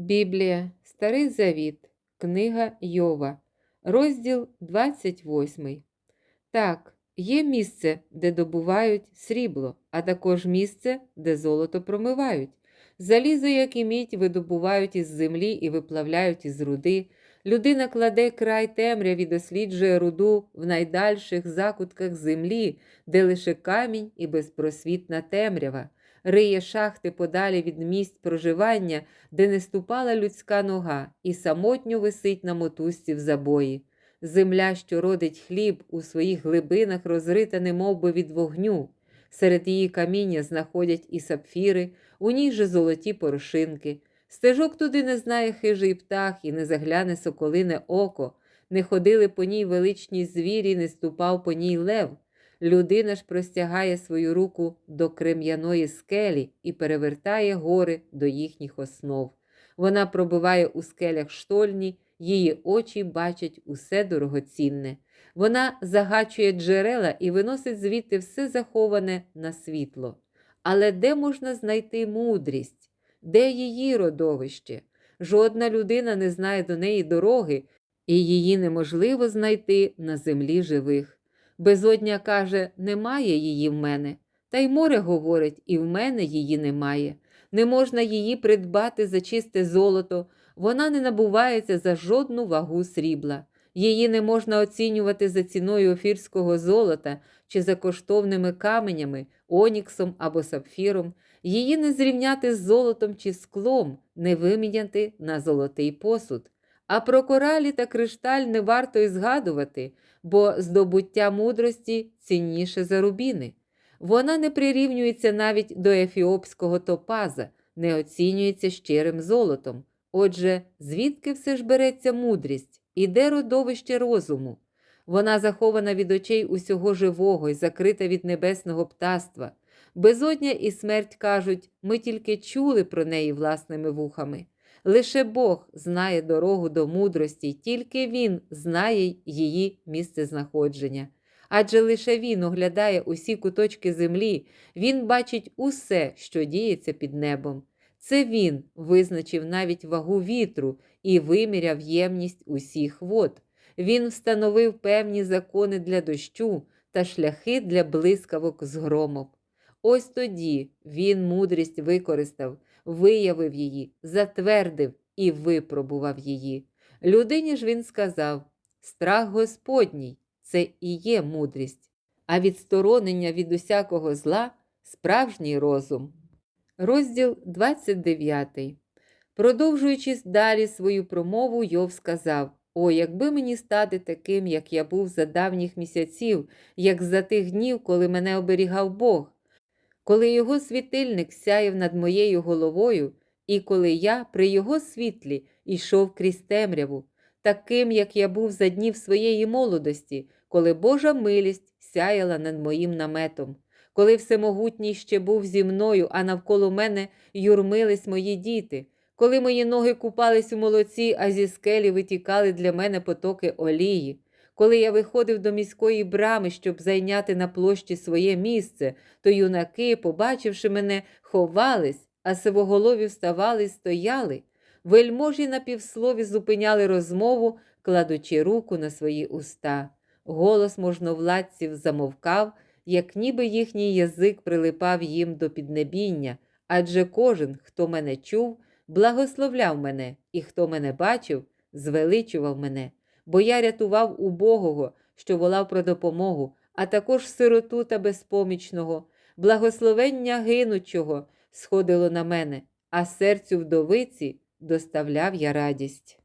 Біблія, Старий Завіт, Книга Йова, розділ 28. Так, є місце, де добувають срібло, а також місце, де золото промивають. Залізо, як і мідь, видобувають із землі і виплавляють із руди. Людина кладе край темряві, досліджує руду в найдальших закутках землі, де лише камінь і безпросвітна темрява, риє шахти подалі від місць проживання, де не ступала людська нога, і самотньо висить на мотузці в забої. Земля, що родить хліб, у своїх глибинах розрита немовби від вогню. Серед її каміння знаходять і сапфіри, у ній же золоті порошинки. Стежок туди не знає хижий птах і не загляне соколине око, не ходили по ній величні звірі, не ступав по ній лев. Людина ж простягає свою руку до крем'яної скелі і перевертає гори до їхніх основ. Вона пробиває у скелях штольні, її очі бачать усе дорогоцінне. Вона загачує джерела і виносить звідти все заховане на світло. Але де можна знайти мудрість? Де її родовище? Жодна людина не знає до неї дороги, і її неможливо знайти на землі живих. Безодня каже, немає її в мене. Та й море говорить, і в мене її немає. Не можна її придбати за чисте золото, вона не набувається за жодну вагу срібла. Її не можна оцінювати за ціною офірського золота чи за коштовними каменями, оніксом або сапфіром. Її не зрівняти з золотом чи склом, не виміняти на золотий посуд. А про коралі та кришталь не варто й згадувати, бо здобуття мудрості цінніше за рубіни. Вона не прирівнюється навіть до ефіопського топаза, не оцінюється щирим золотом. Отже, звідки все ж береться мудрість, і де родовище розуму? Вона захована від очей усього живого і закрита від небесного птаства. Безодня і смерть кажуть, ми тільки чули про неї власними вухами. Лише Бог знає дорогу до мудрості, тільки Він знає її місцезнаходження. Адже лише Він оглядає усі куточки землі, Він бачить усе, що діється під небом. Це Він визначив навіть вагу вітру і виміряв ємність усіх вод. Він встановив певні закони для дощу та шляхи для блискавок з громом. Ось тоді він мудрість використав, виявив її, затвердив і випробував її. Людині ж він сказав: страх Господній це і є мудрість, а відсторонення від усякого зла справжній розум. Розділ 29. Продовжуючи далі свою промову, Йов сказав: О, якби мені стати таким, як я був за давніх місяців, як за тих днів, коли мене оберігав Бог, коли його світильник сяяв над моєю головою, і коли я при його світлі йшов крізь темряву, таким, як я був за днів своєї молодості, коли Божа милість сяяла над моїм наметом, коли всемогутній ще був зі мною, а навколо мене юрмились мої діти, коли мої ноги купались у молоці, а зі скелі витікали для мене потоки олії. Коли я виходив до міської брами, щоб зайняти на площі своє місце, то юнаки, побачивши мене, ховались, а сивоголові вставали стояли. Вельможі на півслові зупиняли розмову, кладучи руку на свої уста. Голос можновладців замовкав, як ніби їхній язик прилипав їм до піднебіння, адже кожен, хто мене чув, благословляв мене, і хто мене бачив, звеличував мене бо я рятував убогого, що волав про допомогу, а також сироту та безпомічного, благословення гинучого сходило на мене, а серцю вдовиці доставляв я радість.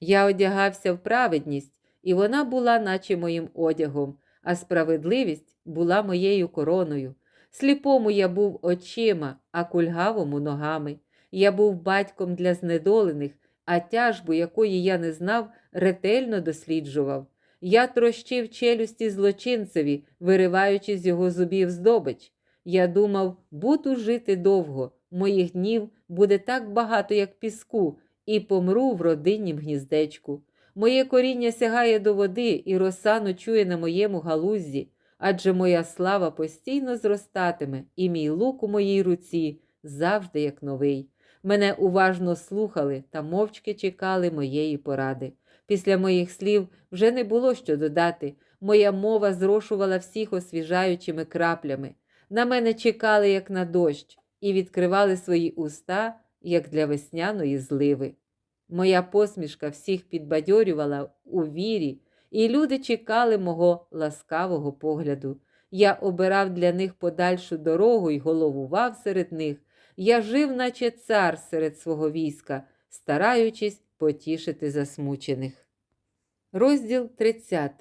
Я одягався в праведність, і вона була, наче моїм одягом, а справедливість була моєю короною. Сліпому я був очима, а кульгавому ногами. Я був батьком для знедолених, а тяжбу, якої я не знав, ретельно досліджував. Я трощив челюсті злочинцеві, вириваючи з його зубів здобич. Я думав, буду жити довго, моїх днів буде так багато, як піску, і помру в родиннім гніздечку. Моє коріння сягає до води, і роса ночує на моєму галузі, адже моя слава постійно зростатиме, і мій лук у моїй руці завжди як новий. Мене уважно слухали та мовчки чекали моєї поради. Після моїх слів вже не було що додати. Моя мова зрошувала всіх освіжаючими краплями. На мене чекали, як на дощ, і відкривали свої уста, як для весняної зливи. Моя посмішка всіх підбадьорювала у вірі, і люди чекали мого ласкавого погляду. Я обирав для них подальшу дорогу і головував серед них. Я жив, наче цар серед свого війська, стараючись потішити засмучених. Розділ 30.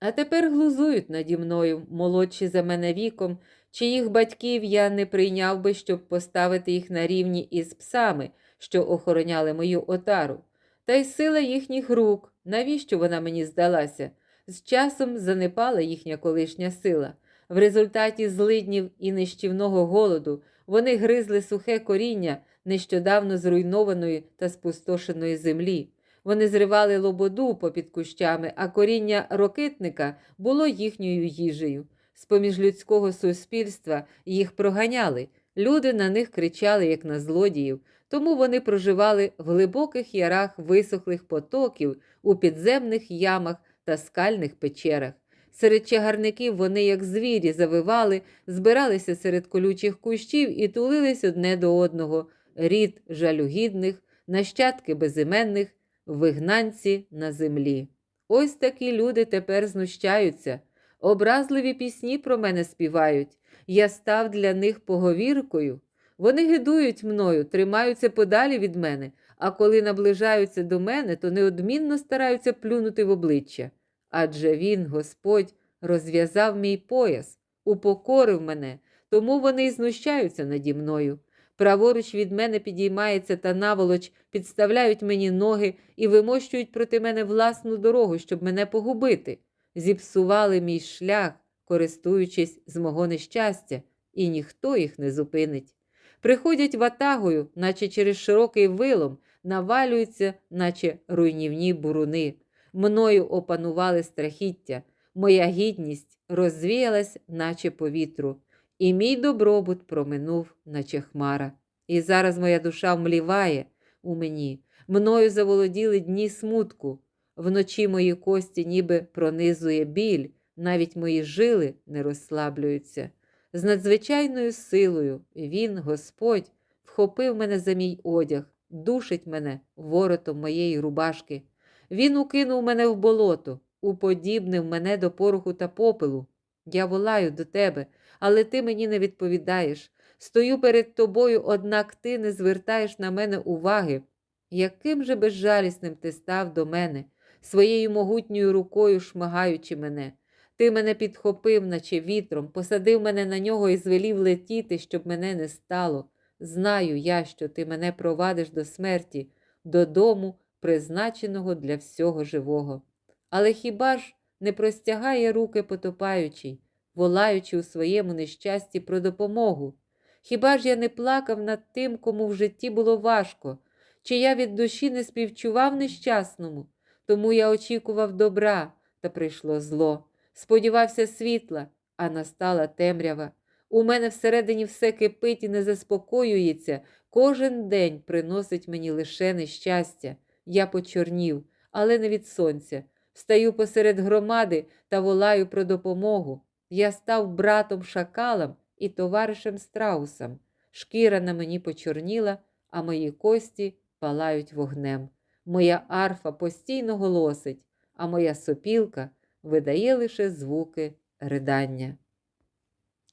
А тепер глузують наді мною, молодші за мене віком, чиїх батьків я не прийняв би, щоб поставити їх на рівні із псами, що охороняли мою отару. Та й сила їхніх рук, навіщо вона мені здалася? З часом занепала їхня колишня сила. В результаті злиднів і нищівного голоду вони гризли сухе коріння нещодавно зруйнованої та спустошеної землі. Вони зривали лободу попід кущами, а коріння рокитника було їхньою їжею. З-поміж людського суспільства їх проганяли. Люди на них кричали, як на злодіїв, тому вони проживали в глибоких ярах висохлих потоків, у підземних ямах та скальних печерах. Серед чагарників вони, як звірі, завивали, збиралися серед колючих кущів і тулились одне до одного, рід жалюгідних, нащадки безіменних, вигнанці на землі. Ось такі люди тепер знущаються, образливі пісні про мене співають. Я став для них поговіркою. Вони гидують мною, тримаються подалі від мене, а коли наближаються до мене, то неодмінно стараються плюнути в обличчя. Адже він, Господь, розв'язав мій пояс, упокорив мене, тому вони й знущаються наді мною. Праворуч від мене підіймається та наволоч, підставляють мені ноги і вимощують проти мене власну дорогу, щоб мене погубити. Зіпсували мій шлях, користуючись з мого нещастя, і ніхто їх не зупинить. Приходять ватагою, наче через широкий вилом, навалюються, наче руйнівні буруни. Мною опанували страхіття, моя гідність розвіялась, наче повітру, і мій добробут проминув, наче хмара. І зараз моя душа вмліває у мені, мною заволоділи дні смутку. Вночі мої кості ніби пронизує біль, навіть мої жили не розслаблюються. З надзвичайною силою він, Господь, вхопив мене за мій одяг, душить мене воротом моєї рубашки. Він укинув мене в болото, уподібнив мене до пороху та попелу. Я волаю до тебе, але ти мені не відповідаєш. Стою перед тобою, однак ти не звертаєш на мене уваги. Яким же безжалісним ти став до мене, своєю могутньою рукою шмагаючи мене. Ти мене підхопив, наче вітром, посадив мене на нього і звелів летіти, щоб мене не стало. Знаю я, що ти мене провадиш до смерті, додому, призначеного для всього живого. Але хіба ж не простягає руки потопаючий, волаючи у своєму нещасті про допомогу? Хіба ж я не плакав над тим, кому в житті було важко, чи я від душі не співчував нещасному, тому я очікував добра, та прийшло зло, сподівався світла, а настала темрява. У мене всередині все кипить і не заспокоюється, кожен день приносить мені лише нещастя. Я почорнів, але не від сонця. Встаю посеред громади та волаю про допомогу. Я став братом шакалам і товаришем страусам. Шкіра на мені почорніла, а мої кості палають вогнем. Моя арфа постійно голосить, а моя сопілка видає лише звуки ридання.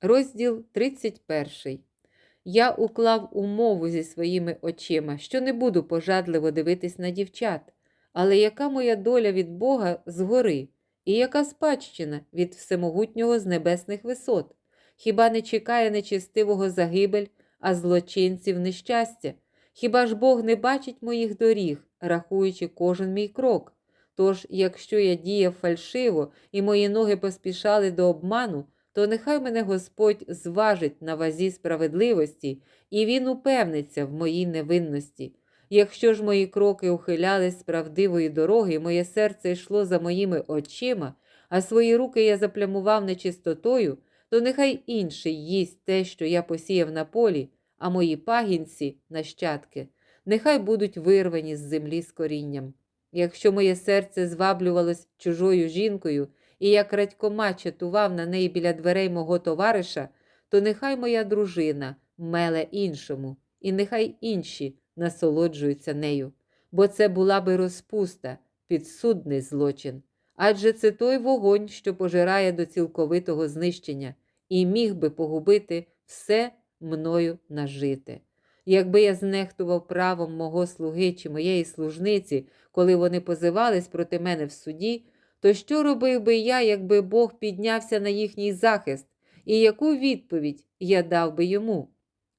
Розділ 31. Я уклав умову зі своїми очима, що не буду пожадливо дивитись на дівчат. Але яка моя доля від Бога згори, і яка спадщина від всемогутнього з небесних висот? Хіба не чекає нечистивого загибель, а злочинців нещастя? Хіба ж Бог не бачить моїх доріг, рахуючи кожен мій крок? Тож, якщо я діяв фальшиво і мої ноги поспішали до обману, то нехай мене Господь зважить на вазі справедливості, і Він упевниться в моїй невинності. Якщо ж мої кроки ухилялись з правдивої дороги, моє серце йшло за моїми очима, а свої руки я заплямував нечистотою, то нехай інший їсть те, що я посіяв на полі, а мої пагінці, нащадки, нехай будуть вирвані з землі з корінням. Якщо моє серце зваблювалось чужою жінкою, і я крадькома чатував на неї біля дверей мого товариша, то нехай моя дружина меле іншому, і нехай інші насолоджуються нею, бо це була би розпуста, підсудний злочин. Адже це той вогонь, що пожирає до цілковитого знищення, і міг би погубити все мною нажите. Якби я знехтував правом мого слуги чи моєї служниці, коли вони позивались проти мене в суді, то що робив би я, якби Бог піднявся на їхній захист, і яку відповідь я дав би йому?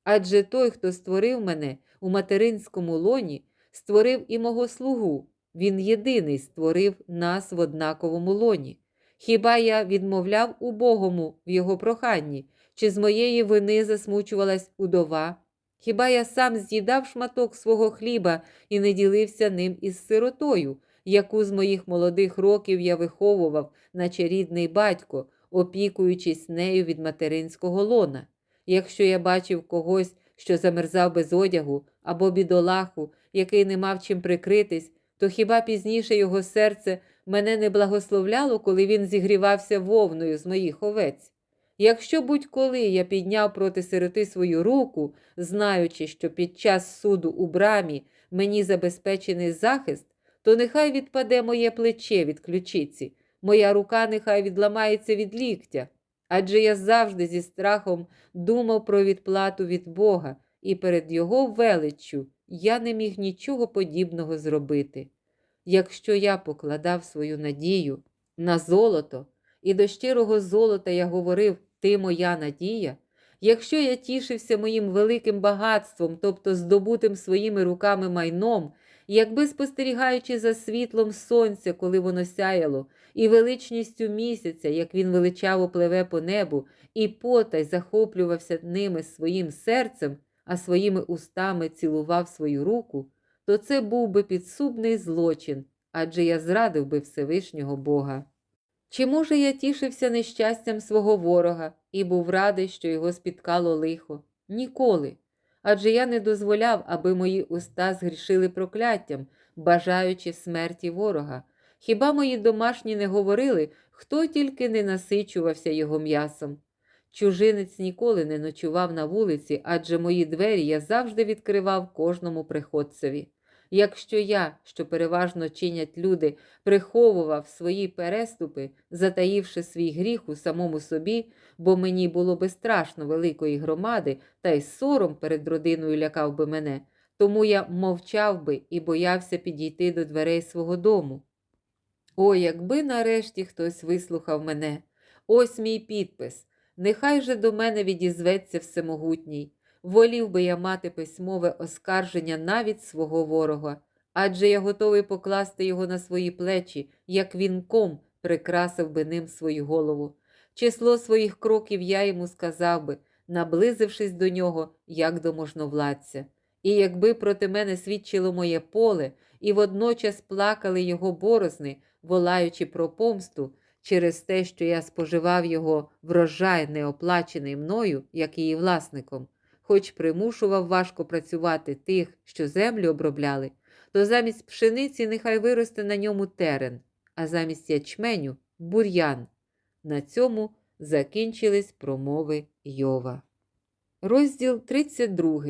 Адже той, хто створив мене у материнському лоні, створив і мого слугу, він єдиний створив нас в однаковому лоні. Хіба я відмовляв убогому в його проханні, чи з моєї вини засмучувалась удова? Хіба я сам з'їдав шматок свого хліба і не ділився ним із сиротою, яку з моїх молодих років я виховував, наче рідний батько, опікуючись нею від материнського лона? Якщо я бачив когось, що замерзав без одягу, або бідолаху, який не мав чим прикритись, то хіба пізніше його серце мене не благословляло, коли він зігрівався вовною з моїх овець? Якщо будь-коли я підняв проти сироти свою руку, знаючи, що під час суду у брамі мені забезпечений захист, то нехай відпаде моє плече від ключиці, моя рука нехай відламається від ліктя. Адже я завжди зі страхом думав про відплату від Бога, і перед Його величчю я не міг нічого подібного зробити. Якщо я покладав свою надію на золото, і до щирого золота я говорив Ти моя надія, якщо я тішився моїм великим багатством, тобто здобутим своїми руками майном, якби спостерігаючи за світлом сонця, коли воно сяяло, і величністю місяця, як він величаво пливе по небу, і потай захоплювався ними своїм серцем, а своїми устами цілував свою руку, то це був би підсубний злочин, адже я зрадив би Всевишнього Бога. Чи, може, я тішився нещастям свого ворога і був радий, що його спіткало лихо? Ніколи. Адже я не дозволяв, аби мої уста згрішили прокляттям, бажаючи смерті ворога. Хіба мої домашні не говорили, хто тільки не насичувався його м'ясом? Чужинець ніколи не ночував на вулиці, адже мої двері я завжди відкривав кожному приходцеві. Якщо я, що переважно чинять люди, приховував свої переступи, затаївши свій гріх у самому собі, бо мені було би страшно великої громади, та й сором перед родиною лякав би мене, тому я мовчав би і боявся підійти до дверей свого дому. О, якби нарешті хтось вислухав мене, ось мій підпис. Нехай же до мене відізветься всемогутній. Волів би я мати письмове оскарження навіть свого ворога, адже я готовий покласти його на свої плечі, як вінком прикрасив би ним свою голову. Число своїх кроків я йому сказав би, наблизившись до нього, як до можновладця. І якби проти мене свідчило моє поле, і водночас плакали його борозни, волаючи про помсту, через те, що я споживав його врожай, неоплачений мною, як її власником, хоч примушував важко працювати тих, що землю обробляли, то замість пшениці нехай виросте на ньому терен, а замість ячменю бур'ян. На цьому закінчились промови Йова. Розділ 32.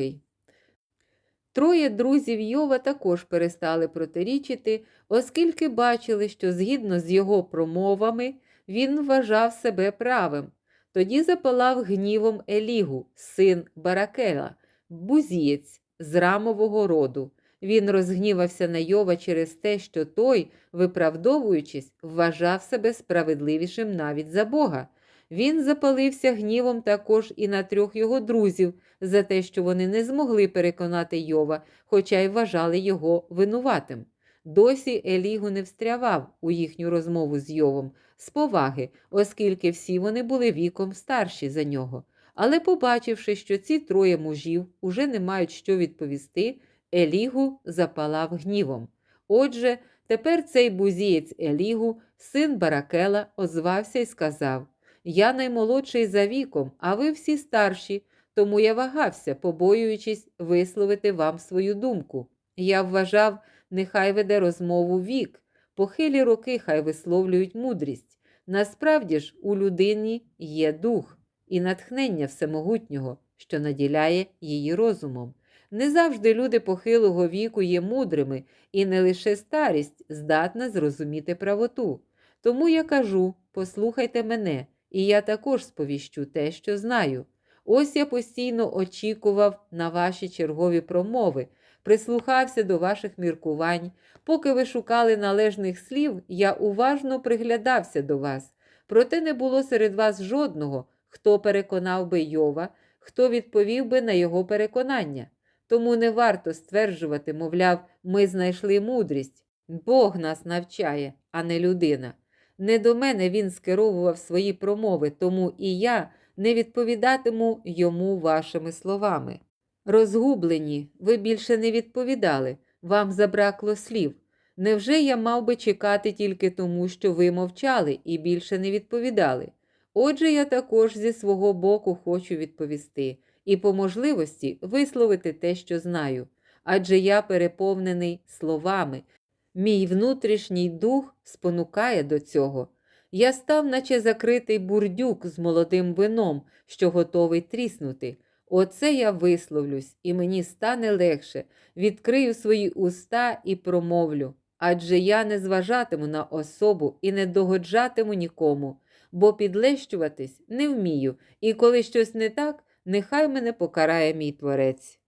Троє друзів Йова також перестали протирічити, оскільки бачили, що згідно з його промовами він вважав себе правим. Тоді запалав гнівом Елігу, син Баракела, бузієць з рамового роду. Він розгнівався на Йова через те, що той, виправдовуючись, вважав себе справедливішим навіть за Бога. Він запалився гнівом також і на трьох його друзів за те, що вони не змогли переконати Йова, хоча й вважали його винуватим. Досі Елігу не встрявав у їхню розмову з Йовом з поваги, оскільки всі вони були віком старші за нього. Але, побачивши, що ці троє мужів уже не мають що відповісти, Елігу запалав гнівом. Отже, тепер цей бузієць Елігу, син Баракела, озвався і сказав: Я наймолодший за віком, а ви всі старші, тому я вагався, побоюючись висловити вам свою думку. Я вважав, нехай веде розмову вік, похилі роки хай висловлюють мудрість. Насправді ж у людині є дух і натхнення всемогутнього, що наділяє її розумом. Не завжди люди похилого віку є мудрими, і не лише старість здатна зрозуміти правоту. Тому я кажу: послухайте мене, і я також сповіщу те, що знаю. Ось я постійно очікував на ваші чергові промови, прислухався до ваших міркувань. Поки ви шукали належних слів, я уважно приглядався до вас. Проте не було серед вас жодного, хто переконав би Йова, хто відповів би на його переконання. Тому не варто стверджувати, мовляв, ми знайшли мудрість. Бог нас навчає, а не людина. Не до мене він скеровував свої промови, тому і я не відповідатиму йому вашими словами. Розгублені, ви більше не відповідали, вам забракло слів. Невже я мав би чекати тільки тому, що ви мовчали і більше не відповідали? Отже, я також зі свого боку хочу відповісти і по можливості висловити те, що знаю, адже я переповнений словами. Мій внутрішній дух спонукає до цього. Я став, наче закритий бурдюк з молодим вином, що готовий тріснути. Оце я висловлюсь, і мені стане легше, відкрию свої уста і промовлю. Адже я не зважатиму на особу і не догоджатиму нікому, бо підлещуватись не вмію, і коли щось не так, нехай мене покарає мій творець.